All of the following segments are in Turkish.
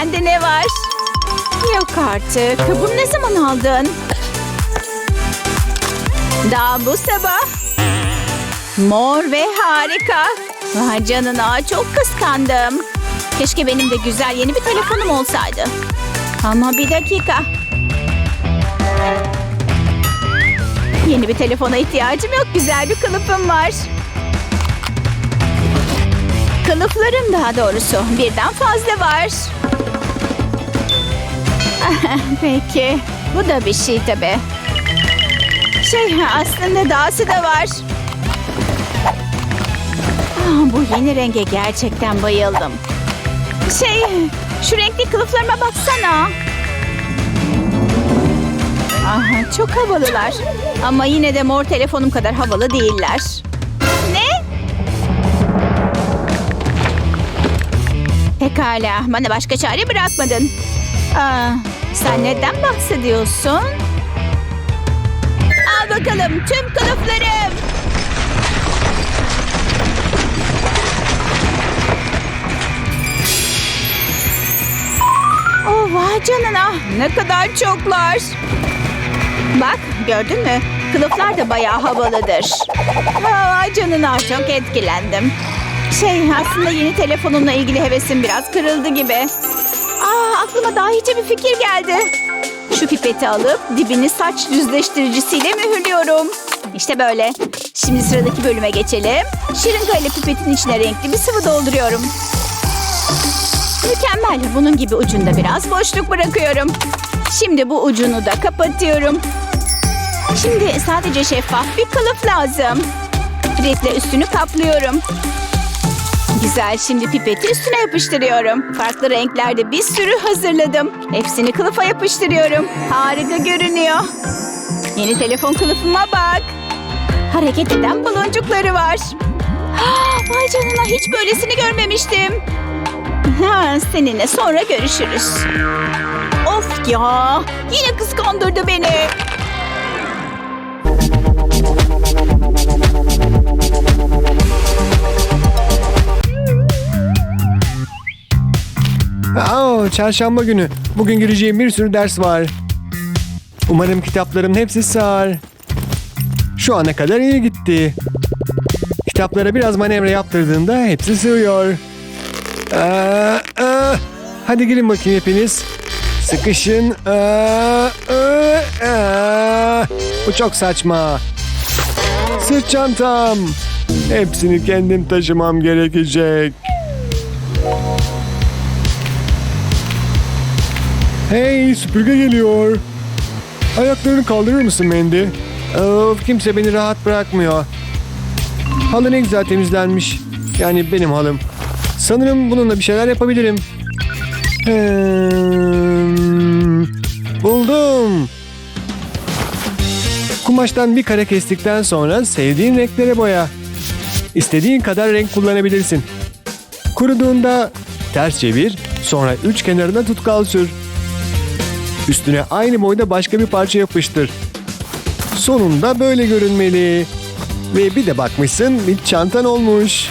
sende ne var? Yok artık. Bunu ne zaman aldın? Daha bu sabah. Mor ve harika. Vay canına çok kıskandım. Keşke benim de güzel yeni bir telefonum olsaydı. Ama bir dakika. Yeni bir telefona ihtiyacım yok. Güzel bir kılıfım var. Kılıflarım daha doğrusu. Birden fazla var. Peki. Bu da bir şey tabii. Şey aslında dahası da var. Ah, bu yeni renge gerçekten bayıldım. Şey şu renkli kılıflarıma baksana. Aha, çok havalılar. Ama yine de mor telefonum kadar havalı değiller. Ne? Pekala, bana başka çare bırakmadın. Aa, sen neden bahsediyorsun? Al bakalım tüm kılıflarım. Oh vay canına ne kadar çoklar. Bak gördün mü? Kılıflar da bayağı havalıdır. Vay canına çok etkilendim. Şey aslında yeni telefonumla ilgili hevesim biraz kırıldı gibi. Aa, aklıma daha iyice bir fikir geldi. Şu pipeti alıp dibini saç düzleştiricisiyle mühürlüyorum. İşte böyle. Şimdi sıradaki bölüme geçelim. Şırınga ile pipetin içine renkli bir sıvı dolduruyorum. Mükemmel. Bunun gibi ucunda biraz boşluk bırakıyorum. Şimdi bu ucunu da kapatıyorum. Şimdi sadece şeffaf bir kılıf lazım. Pipetle üstünü kaplıyorum. Güzel şimdi pipeti üstüne yapıştırıyorum. Farklı renklerde bir sürü hazırladım. Hepsini kılıfa yapıştırıyorum. Harika görünüyor. Yeni telefon kılıfıma bak. Hareket eden baloncukları var. Ah, Vay canına hiç böylesini görmemiştim. Ha, seninle sonra görüşürüz. Of ya yine kıskandırdı beni. Aa, çarşamba günü. Bugün gireceğim bir sürü ders var. Umarım kitaplarımın hepsi sığar. Şu ana kadar iyi gitti. Kitaplara biraz manevra yaptırdığımda hepsi sığıyor. Aa, aa. Hadi girin bakayım hepiniz. Sıkışın. Aa, aa, aa. Bu çok saçma. Sırt çantam. Hepsini kendim taşımam gerekecek. Hey süpürge geliyor. Ayaklarını kaldırır mısın Mandy? Of kimse beni rahat bırakmıyor. Halı ne güzel temizlenmiş. Yani benim halım. Sanırım bununla bir şeyler yapabilirim. Hmm, buldum. Kumaştan bir kare kestikten sonra sevdiğin renklere boya. İstediğin kadar renk kullanabilirsin. Kuruduğunda ters çevir, sonra üç kenarına tutkal sür. Üstüne aynı boyda başka bir parça yapıştır. Sonunda böyle görünmeli. Ve bir de bakmışsın bir çantan olmuş.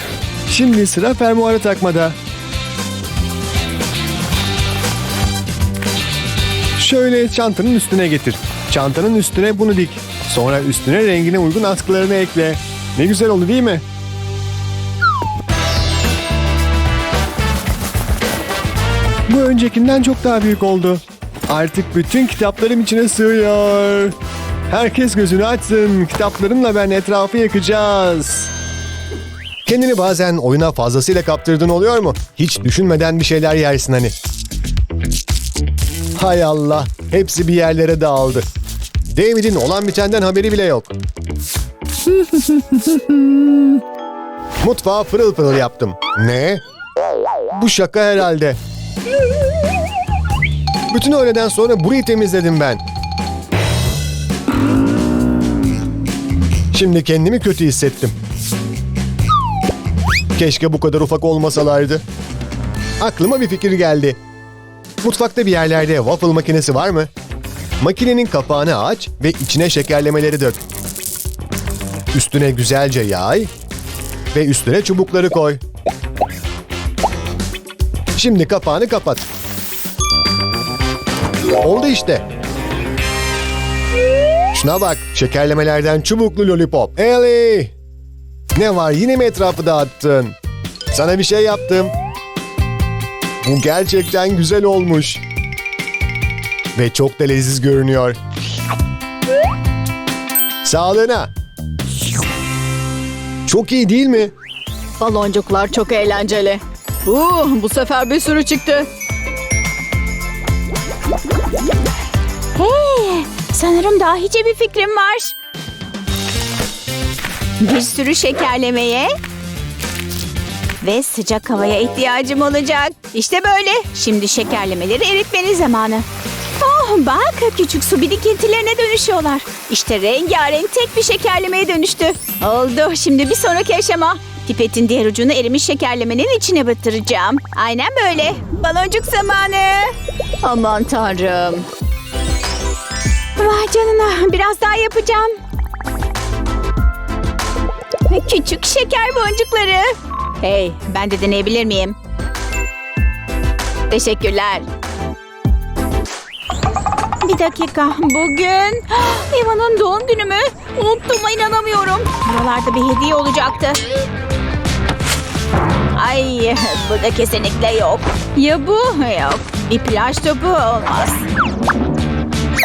Şimdi sıra fermuarı takmada. Şöyle çantanın üstüne getir. Çantanın üstüne bunu dik. Sonra üstüne rengine uygun askılarını ekle. Ne güzel oldu değil mi? Bu öncekinden çok daha büyük oldu. Artık bütün kitaplarım içine sığıyor. Herkes gözünü açsın. Kitaplarımla ben etrafı yakacağız. Kendini bazen oyuna fazlasıyla kaptırdın oluyor mu? Hiç düşünmeden bir şeyler yersin hani. Hay Allah. Hepsi bir yerlere dağıldı. David'in olan bitenden haberi bile yok. Mutfağı pırıl pırıl yaptım. Ne? Bu şaka herhalde. Bütün öğleden sonra burayı temizledim ben. Şimdi kendimi kötü hissettim. Keşke bu kadar ufak olmasalardı. Aklıma bir fikir geldi. Mutfakta bir yerlerde waffle makinesi var mı? Makinenin kapağını aç ve içine şekerlemeleri dök. Üstüne güzelce yay ve üstüne çubukları koy. Şimdi kapağını kapat. Oldu işte. Şuna bak. Şekerlemelerden çubuklu lollipop. Ellie! Ne var yine mi etrafı dağıttın? Sana bir şey yaptım. Bu gerçekten güzel olmuş. Ve çok da leziz görünüyor. Sağlığına. Çok iyi değil mi? Baloncuklar çok eğlenceli. Uh, bu sefer bir sürü çıktı. Hey, sanırım dahice bir fikrim var. Bir sürü şekerlemeye ve sıcak havaya ihtiyacım olacak. İşte böyle. Şimdi şekerlemeleri eritmenin zamanı. Oh bak küçük su birikintilerine dönüşüyorlar. İşte rengarenk tek bir şekerlemeye dönüştü. Oldu şimdi bir sonraki aşama. Pipetin diğer ucunu erimiş şekerlemenin içine batıracağım. Aynen böyle. Baloncuk zamanı. Aman tanrım. Vay canına biraz daha yapacağım. Küçük şeker boncukları. Hey ben de deneyebilir miyim? Teşekkürler. Bir dakika. Bugün Eva'nın doğum günü mü? Unuttuğuma inanamıyorum. Buralarda bir hediye olacaktı. Ay burada kesinlikle yok. Ya bu? Yok. Bir plaj topu olmaz.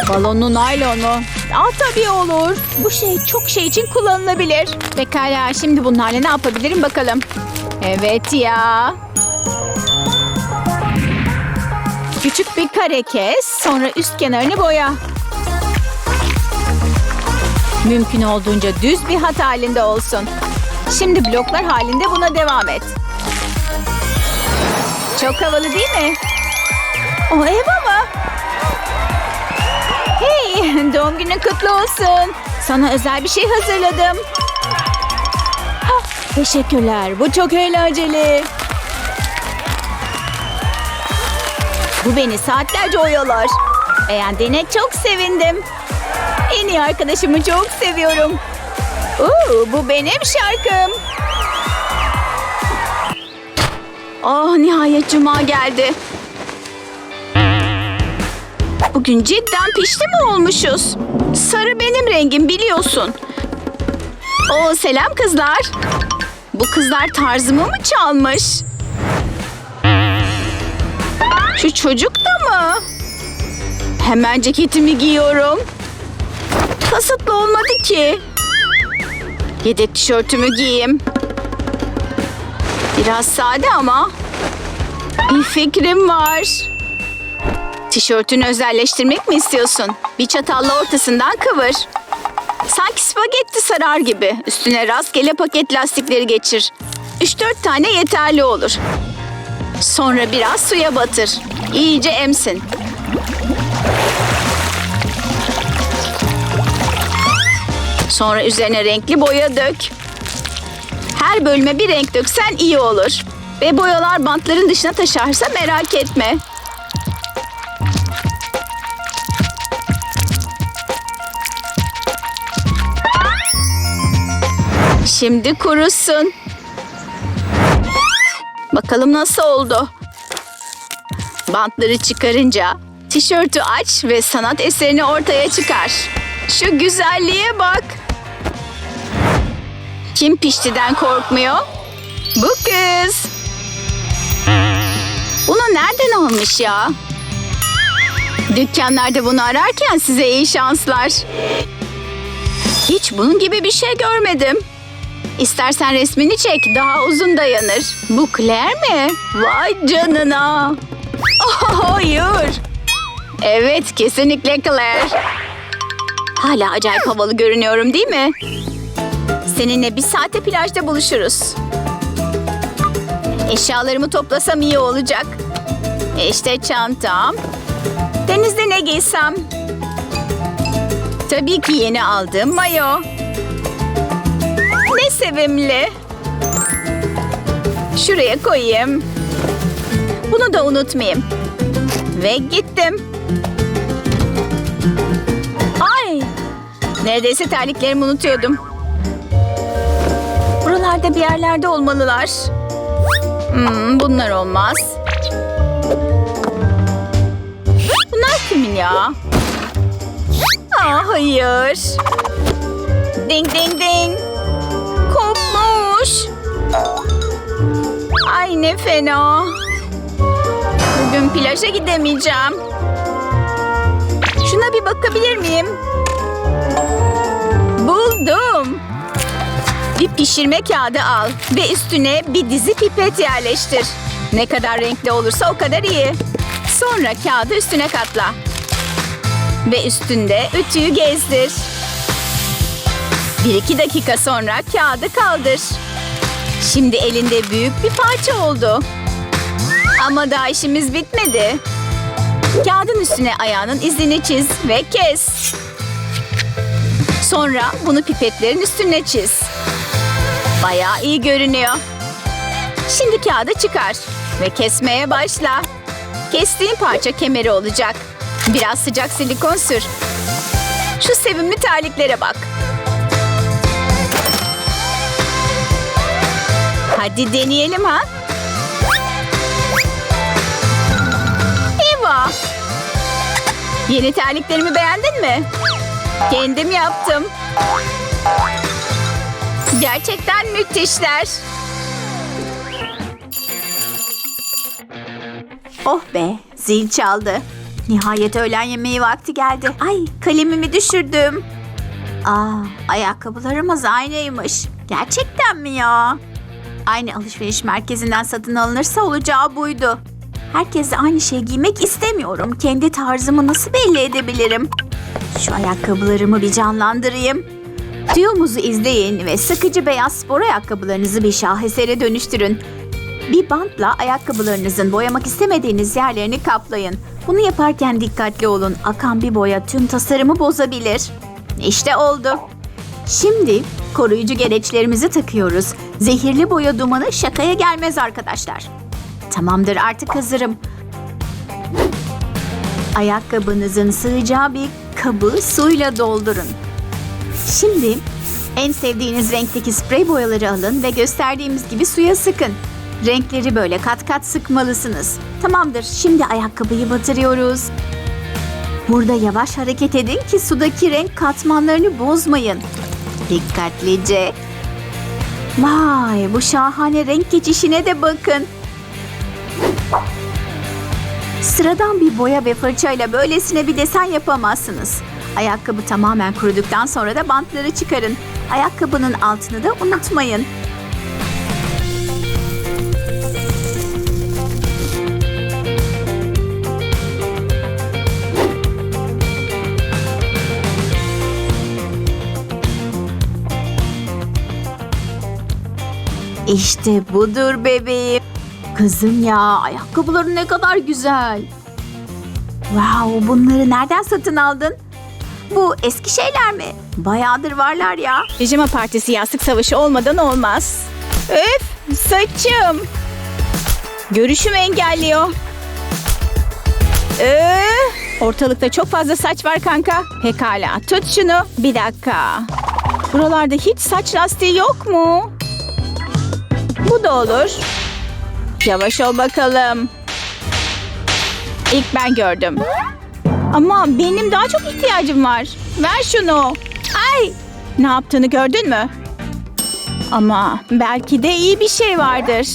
Balonlu naylon mu? Aa tabii olur. Bu şey çok şey için kullanılabilir. Pekala şimdi bunlarla ne yapabilirim bakalım. Evet ya. Küçük bir kare kes, sonra üst kenarını boya. Mümkün olduğunca düz bir hat halinde olsun. Şimdi bloklar halinde buna devam et. Çok havalı değil mi? O Eva mı? Doğum günün kutlu olsun. Sana özel bir şey hazırladım. Hah, teşekkürler, bu çok eğlenceli. Bu beni saatlerce oyalar. Beğendiğine çok sevindim. En iyi arkadaşımı çok seviyorum. Oo, bu benim şarkım. Oh nihayet cuma geldi. Bugün cidden pişti mi olmuşuz? Sarı benim rengim biliyorsun. Oo selam kızlar. Bu kızlar tarzımı mı çalmış? Şu çocuk da mı? Hemen ceketimi giyiyorum. Kasıtlı olmadı ki. Yedek tişörtümü giyeyim. Biraz sade ama. Bir fikrim var. Tişörtünü özelleştirmek mi istiyorsun? Bir çatalla ortasından kıvır. Sanki spagetti sarar gibi. Üstüne rastgele paket lastikleri geçir. 3-4 tane yeterli olur. Sonra biraz suya batır. İyice emsin. Sonra üzerine renkli boya dök. Her bölüme bir renk döksen iyi olur. Ve boyalar bantların dışına taşarsa merak etme. Şimdi kurusun. Bakalım nasıl oldu? Bantları çıkarınca tişörtü aç ve sanat eserini ortaya çıkar. Şu güzelliğe bak. Kim piştiden korkmuyor? Bu kız. Bunu nereden almış ya? Dükkanlarda bunu ararken size iyi şanslar. Hiç bunun gibi bir şey görmedim. İstersen resmini çek, daha uzun dayanır. Bu Claire mi? Vay canına. Oh, hayır. Evet, kesinlikle Claire. Hala acayip havalı görünüyorum değil mi? Seninle bir saate plajda buluşuruz. Eşyalarımı toplasam iyi olacak. İşte çantam. Denizde ne giysem? Tabii ki yeni aldığım mayo. Ne sevimli. Şuraya koyayım. Bunu da unutmayayım. Ve gittim. Ay! Neredeyse terliklerimi unutuyordum. Buralarda bir yerlerde olmalılar. Hmm, bunlar olmaz. Bunlar kimin ya? Aa, hayır. Ding ding ding. Kopmuş. Ay ne fena. Bugün plaja gidemeyeceğim. Şuna bir bakabilir miyim? Buldum. Bir pişirme kağıdı al ve üstüne bir dizi pipet yerleştir. Ne kadar renkli olursa o kadar iyi. Sonra kağıdı üstüne katla. Ve üstünde ütüyü gezdir. Bir iki dakika sonra kağıdı kaldır. Şimdi elinde büyük bir parça oldu. Ama daha işimiz bitmedi. Kağıdın üstüne ayağının izini çiz ve kes. Sonra bunu pipetlerin üstüne çiz. Bayağı iyi görünüyor. Şimdi kağıdı çıkar ve kesmeye başla. Kestiğin parça kemeri olacak. Biraz sıcak silikon sür. Şu sevimli terliklere bak. Hadi deneyelim ha. Eva. Yeni terliklerimi beğendin mi? Kendim yaptım. Gerçekten müthişler. Oh be, zil çaldı. Nihayet öğlen yemeği vakti geldi. Ay, kalemimi düşürdüm. Aa, ayakkabılarımız aynıymış. Gerçekten mi ya? Aynı alışveriş merkezinden satın alınırsa olacağı buydu. Herkese aynı şey giymek istemiyorum. Kendi tarzımı nasıl belli edebilirim? Şu ayakkabılarımı bir canlandırayım. Tüyomuzu izleyin ve sıkıcı beyaz spor ayakkabılarınızı bir şahesere dönüştürün. Bir bantla ayakkabılarınızın boyamak istemediğiniz yerlerini kaplayın. Bunu yaparken dikkatli olun. Akan bir boya tüm tasarımı bozabilir. İşte oldu. Şimdi koruyucu gereçlerimizi takıyoruz. Zehirli boya dumanı şakaya gelmez arkadaşlar. Tamamdır artık hazırım. Ayakkabınızın sığacağı bir kabı suyla doldurun. Şimdi en sevdiğiniz renkteki sprey boyaları alın ve gösterdiğimiz gibi suya sıkın. Renkleri böyle kat kat sıkmalısınız. Tamamdır. Şimdi ayakkabıyı batırıyoruz. Burada yavaş hareket edin ki sudaki renk katmanlarını bozmayın. Dikkatlice. Vay bu şahane renk geçişine de bakın. Sıradan bir boya ve fırçayla böylesine bir desen yapamazsınız. Ayakkabı tamamen kuruduktan sonra da bantları çıkarın. Ayakkabının altını da unutmayın. İşte budur bebeğim. Kızım ya ayakkabıların ne kadar güzel. Wow bunları nereden satın aldın? Bu eski şeyler mi? Bayağıdır varlar ya. Pijama partisi yastık savaşı olmadan olmaz. Öf saçım. Görüşümü engelliyor. Ee, ortalıkta çok fazla saç var kanka. Pekala tut şunu. Bir dakika. Buralarda hiç saç lastiği yok mu? Bu da olur. Yavaş ol bakalım. İlk ben gördüm. Ama benim daha çok ihtiyacım var. Ver şunu. Ay! Ne yaptığını gördün mü? Ama belki de iyi bir şey vardır.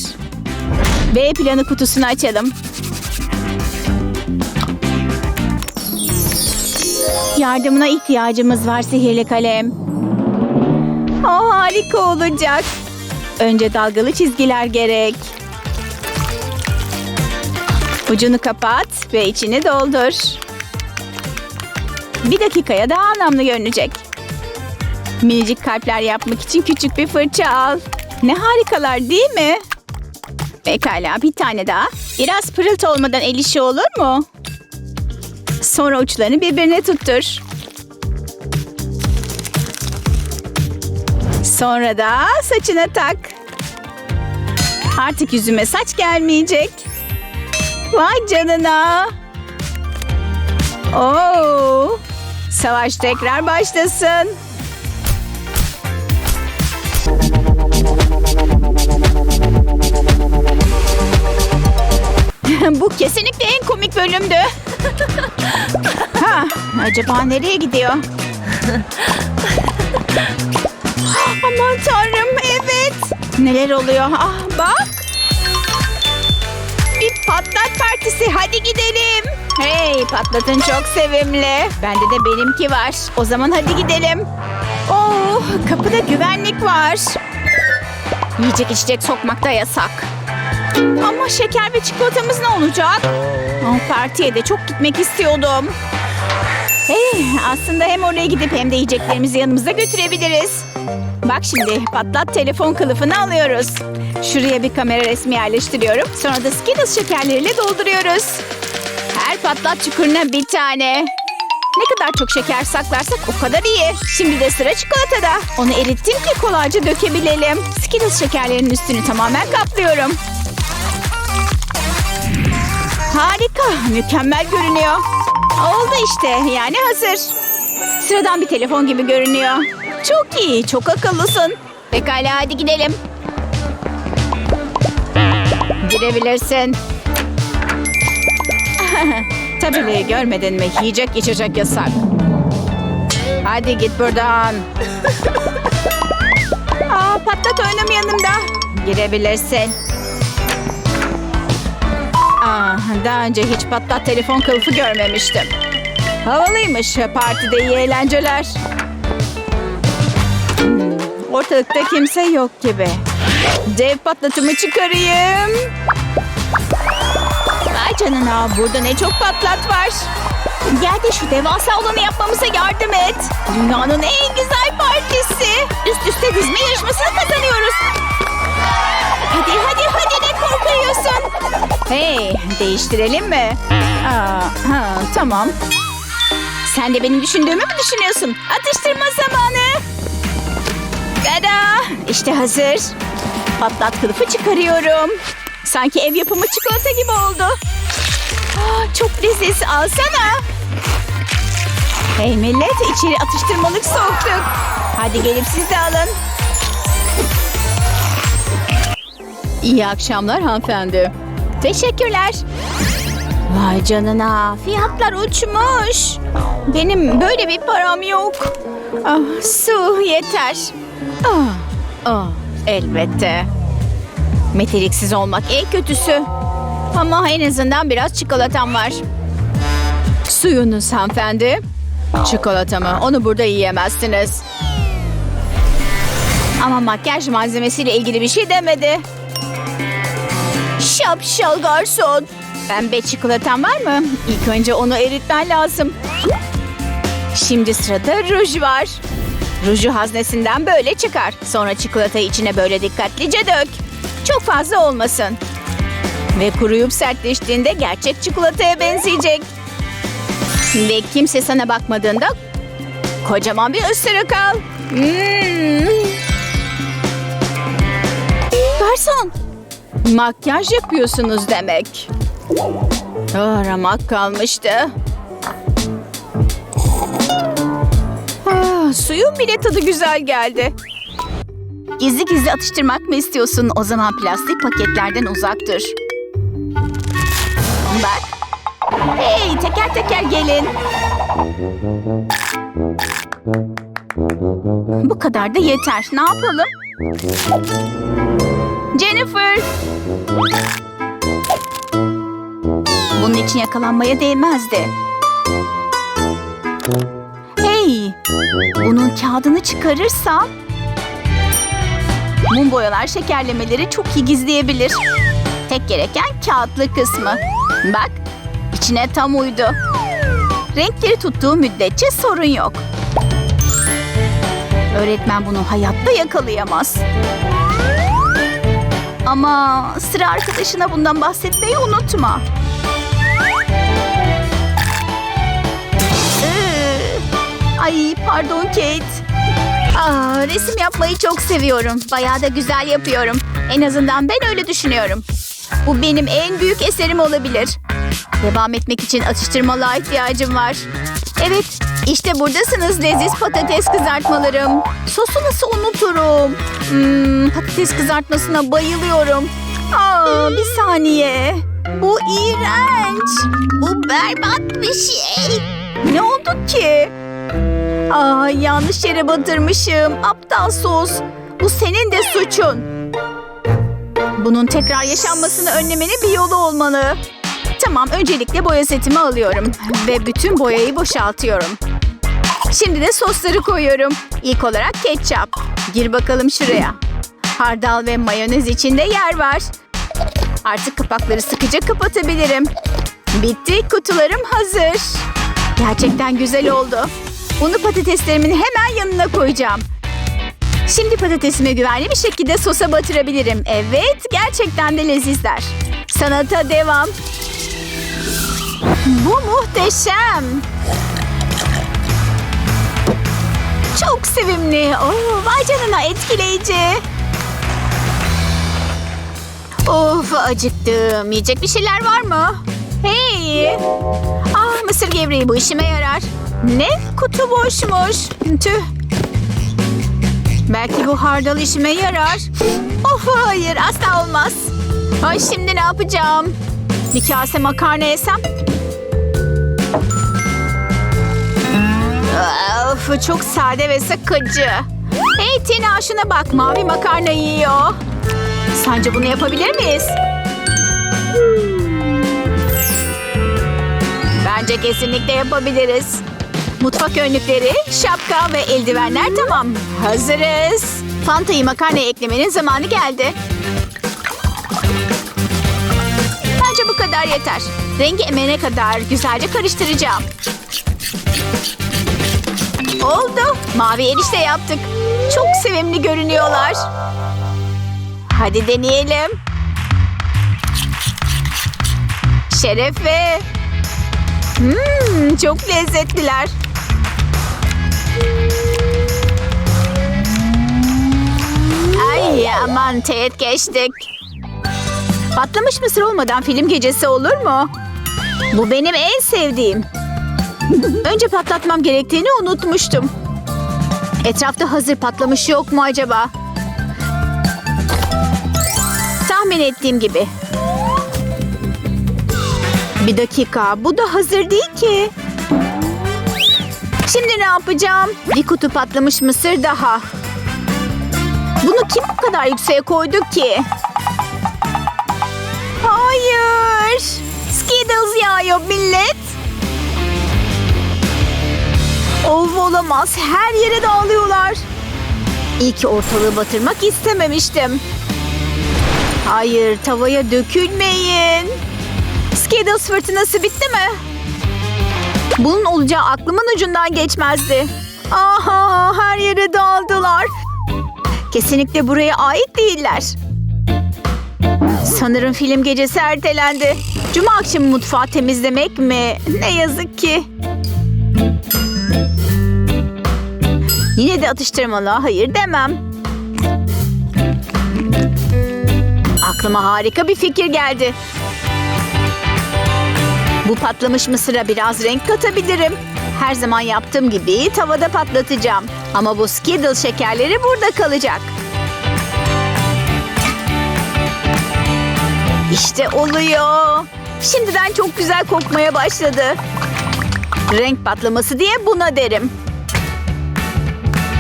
B planı kutusunu açalım. Yardımına ihtiyacımız var sihirli kalem. O harika olacak. Önce dalgalı çizgiler gerek. Ucunu kapat ve içini doldur. Bir dakikaya daha anlamlı görünecek. Minicik kalpler yapmak için küçük bir fırça al. Ne harikalar değil mi? Pekala bir tane daha. Biraz pırıltı olmadan el işi olur mu? Sonra uçlarını birbirine tuttur. Sonra da saçına tak. Artık yüzüme saç gelmeyecek. Vay canına. Oo. Savaş tekrar başlasın. Bu kesinlikle en komik bölümdü. Ha, acaba nereye gidiyor? Aman tanrım evet. Neler oluyor? Ah bak. Bir patlat partisi hadi gidelim. Hey patlatın çok sevimli. Bende de benimki var. O zaman hadi gidelim. Oh kapıda güvenlik var. Yiyecek içecek sokmakta yasak. Ama şeker ve çikolatamız ne olacak? Oh, partiye de çok gitmek istiyordum. Hey, aslında hem oraya gidip hem de yiyeceklerimizi yanımıza götürebiliriz. Bak şimdi patlat telefon kılıfını alıyoruz. Şuraya bir kamera resmi yerleştiriyorum. Sonra da Skittles şekerleriyle dolduruyoruz. Her patlat çukuruna bir tane. Ne kadar çok şeker saklarsak o kadar iyi. Şimdi de sıra çikolatada. Onu erittim ki kolayca dökebilelim. Skittles şekerlerinin üstünü tamamen kaplıyorum. Harika, mükemmel görünüyor. Oldu işte, yani hazır. Sıradan bir telefon gibi görünüyor. Çok iyi, çok akıllısın. Pekala hadi gidelim. Girebilirsin. Tabelayı görmedin mi? Yiyecek içecek yasak. Hadi git buradan. Aa, patlat önüm yanımda. Girebilirsin. Daha önce hiç patlat telefon kılıfı görmemiştim. Havalıymış. Partide iyi eğlenceler. Ortalıkta kimse yok gibi. Dev patlatımı çıkarayım. Vay canına burada ne çok patlat var. Gel de şu devasa olanı yapmamıza yardım et. Dünyanın en güzel partisi. Üst üste dizme yarışmasını kazanıyoruz. Hadi hadi hadi ne korkuyorsun? Hey değiştirelim mi? Aa, ha, tamam. Sen de benim düşündüğümü mü düşünüyorsun? Atıştırma zamanı. Tada! İşte hazır. Patlat kılıfı çıkarıyorum. Sanki ev yapımı çikolata gibi oldu. Aa, çok leziz. Alsana. Hey millet içeri atıştırmalık soğuktuk. Hadi gelip siz de alın. İyi akşamlar hanımefendi. Teşekkürler. Vay canına fiyatlar uçmuş. Benim böyle bir param yok. Ah, su yeter. Ah, ah, elbette. Meteliksiz olmak en kötüsü. Ama en azından biraz çikolatam var. Suyunuz hanımefendi. Çikolata mı? Onu burada yiyemezsiniz. Ama makyaj malzemesiyle ilgili bir şey demedi. Şapşal garson. Pembe çikolatam var mı? İlk önce onu eritmen lazım. Şimdi sırada ruj var. Ruju haznesinden böyle çıkar. Sonra çikolatayı içine böyle dikkatlice dök. Çok fazla olmasın. Ve kuruyup sertleştiğinde gerçek çikolataya benzeyecek. Ve kimse sana bakmadığında kocaman bir ısırık al. Hmm. Garson, makyaj yapıyorsunuz demek. Ah, ramak kalmıştı. Ah, suyun bile tadı güzel geldi. Gizli gizli atıştırmak mı istiyorsun? O zaman plastik paketlerden uzak dur. Bak. Hey teker teker gelin. Bu kadar da yeter. Ne yapalım? Jennifer. Bunun için yakalanmaya değmezdi. Hey, bunun kağıdını çıkarırsam mum boyalar şekerlemeleri çok iyi gizleyebilir. Tek gereken kağıtlı kısmı. Bak, içine tam uydu. Renkleri tuttuğu müddetçe sorun yok. Öğretmen bunu hayatta yakalayamaz. Ama sıra arkadaşına bundan bahsetmeyi unutma. Iı, Ay pardon Kate. Aa, resim yapmayı çok seviyorum. Bayağı da güzel yapıyorum. En azından ben öyle düşünüyorum. Bu benim en büyük eserim olabilir. Devam etmek için atıştırmalığa ihtiyacım var. Evet, işte buradasınız leziz patates kızartmalarım. Sosu nasıl unuturum? Hmm, patates kızartmasına bayılıyorum. Aa, bir saniye. Bu iğrenç. Bu berbat bir şey. Ne oldu ki? Aa, yanlış yere batırmışım. Aptal sos. Bu senin de suçun. Bunun tekrar yaşanmasını önlemenin bir yolu olmalı. Tamam, öncelikle boya setimi alıyorum. Ve bütün boyayı boşaltıyorum. Şimdi de sosları koyuyorum. İlk olarak ketçap. Gir bakalım şuraya. Hardal ve mayonez içinde yer var. Artık kapakları sıkıca kapatabilirim. Bitti, kutularım hazır. Gerçekten güzel oldu. Bunu patateslerimin hemen yanına koyacağım. Şimdi patatesimi güvenli bir şekilde sosa batırabilirim. Evet, gerçekten de lezizler. Sanata devam. Bu muhteşem. Çok sevimli. Oo, vay canına etkileyici. Of acıktım. Yiyecek bir şeyler var mı? Hey! Ah mısır gevreği bu işime yarar. Ne? Kutu boşmuş. Tüh. Belki bu hardal işime yarar. Of hayır asla olmaz. Ay şimdi ne yapacağım? Bir kase makarna yesem? Of çok sade ve sıkıcı. Hey Tina şuna bak mavi makarna yiyor. Sence bunu yapabilir miyiz? Bence kesinlikle yapabiliriz. Mutfak önlükleri, şapka ve eldivenler tamam. Hazırız. Fanta'yı makarnaya eklemenin zamanı geldi. Bence bu kadar yeter. Rengi emene kadar güzelce karıştıracağım. Oldu. Mavi erişte yaptık. Çok sevimli görünüyorlar. Hadi deneyelim. Şerefe. Hmm, çok lezzetliler. Ay aman teğet geçtik. Patlamış mısır olmadan film gecesi olur mu? Bu benim en sevdiğim. Önce patlatmam gerektiğini unutmuştum. Etrafta hazır patlamış yok mu acaba? Tahmin ettiğim gibi. Bir dakika, bu da hazır değil ki. Şimdi ne yapacağım? Bir kutu patlamış mısır daha. Bunu kim bu kadar yükseğe koydu ki? Hayır. Skittles yağıyor millet. Of olamaz. Her yere dağılıyorlar. İyi ki ortalığı batırmak istememiştim. Hayır, tavaya dökülmeyin. Skittles fırtınası bitti mi? Bunun olacağı aklımın ucundan geçmezdi. Aha, her yere dağıldılar. Kesinlikle buraya ait değiller. Sanırım film gecesi ertelendi. Cuma akşamı mutfağı temizlemek mi? Ne yazık ki. Yine de atıştırmalığa hayır demem. Aklıma harika bir fikir geldi. Bu patlamış mısıra biraz renk katabilirim. Her zaman yaptığım gibi tavada patlatacağım. Ama bu Skittle şekerleri burada kalacak. İşte oluyor. Şimdiden çok güzel kokmaya başladı. Renk patlaması diye buna derim.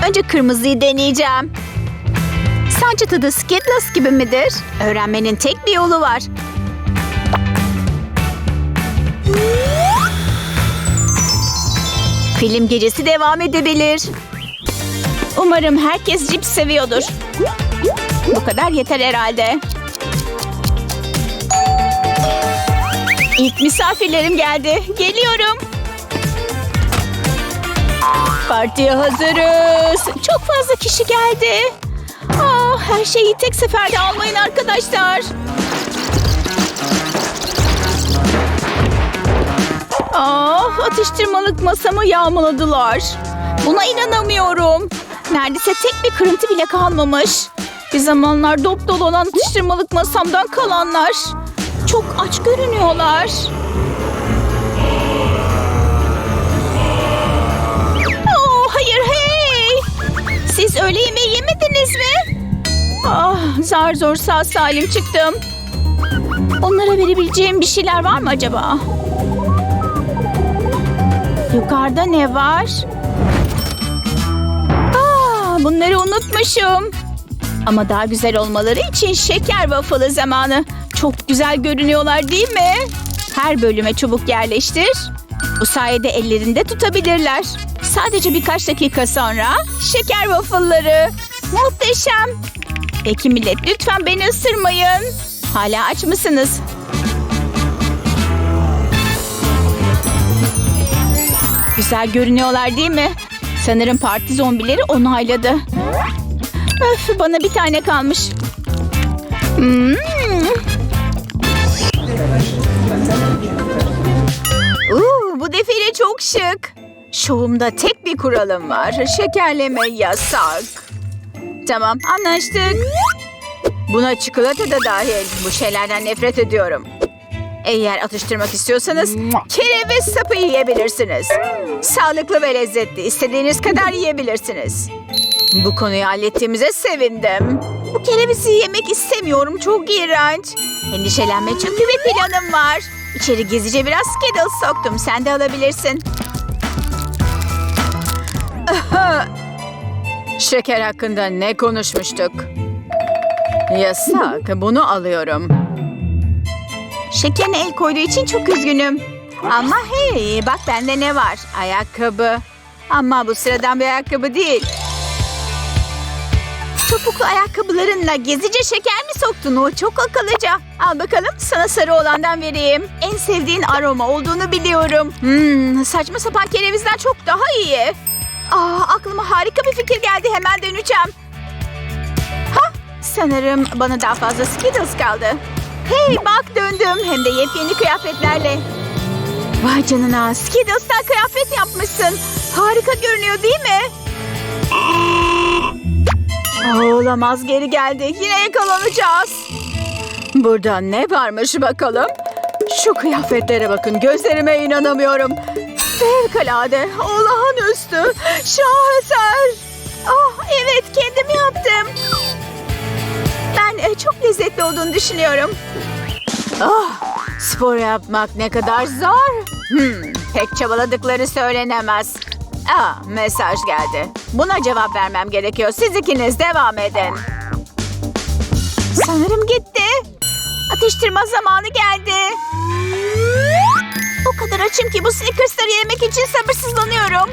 Önce kırmızıyı deneyeceğim. Sence tadı Skittles gibi midir? Öğrenmenin tek bir yolu var. Film gecesi devam edebilir. Umarım herkes cips seviyordur. Bu kadar yeter herhalde. İlk misafirlerim geldi. Geliyorum. Partiye hazırız. Çok fazla kişi geldi. Aa, her şeyi tek seferde almayın arkadaşlar. Ah, atıştırmalık masamı yağmaladılar. Buna inanamıyorum. Neredeyse tek bir kırıntı bile kalmamış. Bir zamanlar dop dolu olan atıştırmalık masamdan kalanlar. Çok aç görünüyorlar. Siz öğle yemeği yemediniz mi? Ah, zar zor sağ salim çıktım. Onlara verebileceğim bir şeyler var mı acaba? Yukarıda ne var? Aa, bunları unutmuşum. Ama daha güzel olmaları için şeker waffle'ı zamanı. Çok güzel görünüyorlar değil mi? Her bölüme çubuk yerleştir. Bu sayede ellerinde tutabilirler. Sadece birkaç dakika sonra şeker waffle'ları. Muhteşem. Peki millet lütfen beni ısırmayın. Hala aç mısınız? Güzel görünüyorlar değil mi? Sanırım parti zombileri onayladı. Öf bana bir tane kalmış. Hmm. Uuu, bu defile çok şık. Şovumda tek bir kuralım var. Şekerleme yasak. Tamam anlaştık. Buna çikolata da dahil. Bu şeylerden nefret ediyorum. Eğer atıştırmak istiyorsanız kereviz sapı yiyebilirsiniz. Sağlıklı ve lezzetli. İstediğiniz kadar yiyebilirsiniz. Bu konuyu hallettiğimize sevindim. Bu kerevizi yemek istemiyorum. Çok iğrenç. Endişelenme çünkü bir planım var. İçeri gizlice biraz Skittles soktum. Sen de alabilirsin. Şeker hakkında ne konuşmuştuk? Yasak. Bunu alıyorum. Şekerine el koyduğu için çok üzgünüm. Ama hey bak bende ne var? Ayakkabı. Ama bu sıradan bir ayakkabı değil. Topuklu ayakkabılarınla gezice şeker mi soktun? O çok akıllıca. Al bakalım sana sarı olandan vereyim. En sevdiğin aroma olduğunu biliyorum. Hmm, saçma sapan kerevizden çok daha iyi. Aa, aklıma harika bir fikir geldi. Hemen döneceğim. Ha, sanırım bana daha fazla Skittles kaldı. Hey bak döndüm. Hem de yepyeni kıyafetlerle. Vay canına Skittles'tan kıyafet yapmışsın. Harika görünüyor değil mi? Aa, Olamaz geri geldi. Yine yakalanacağız. Burada ne varmış bakalım? Şu kıyafetlere bakın. Gözlerime inanamıyorum. Fevkalade. Olağanüstü. Şaheser. Ah evet kendim yaptım. Ben e, çok lezzetli olduğunu düşünüyorum. Ah, spor yapmak ne kadar zor. Hmm, pek çabaladıkları söylenemez. Aa, mesaj geldi. Buna cevap vermem gerekiyor. Siz ikiniz devam edin. Sanırım gitti. Atıştırma zamanı geldi. O kadar açım ki bu Snickers'ları yemek için sabırsızlanıyorum.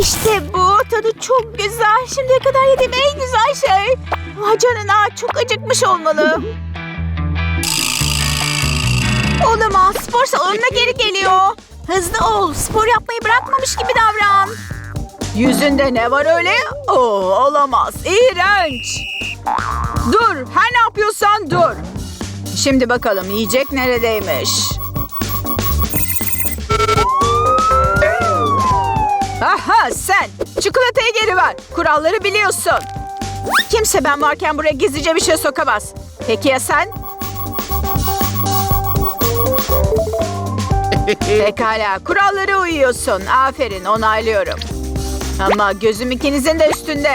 İşte bu. Tadı çok güzel. Şimdiye kadar yediğim en güzel şey. Vay canına çok acıkmış olmalı. Olamaz. Spor salonuna geri geliyor. Hızlı ol. Spor yapmayı bırakmamış gibi davran. Yüzünde ne var öyle? Oo, olamaz. İğrenç. Dur. Her ne yapıyorsan dur. Şimdi bakalım yiyecek neredeymiş. Aha sen. Çikolatayı geri ver. Kuralları biliyorsun. Kimse ben varken buraya gizlice bir şey sokamaz. Peki ya sen? Pekala. Kurallara uyuyorsun. Aferin onaylıyorum. Ama gözüm ikinizin de üstünde.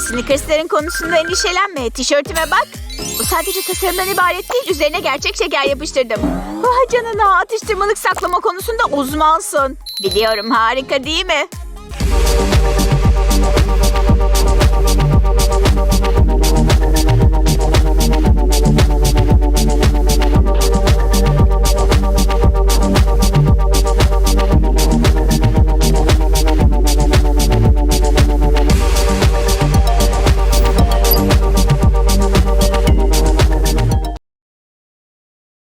Hey Snickers'lerin konusunda endişelenme. Tişörtüme bak. Bu sadece tasarımdan ibaret değil. Üzerine gerçek şeker yapıştırdım. Vay canına atıştırmalık saklama konusunda uzmansın. Biliyorum harika değil mi?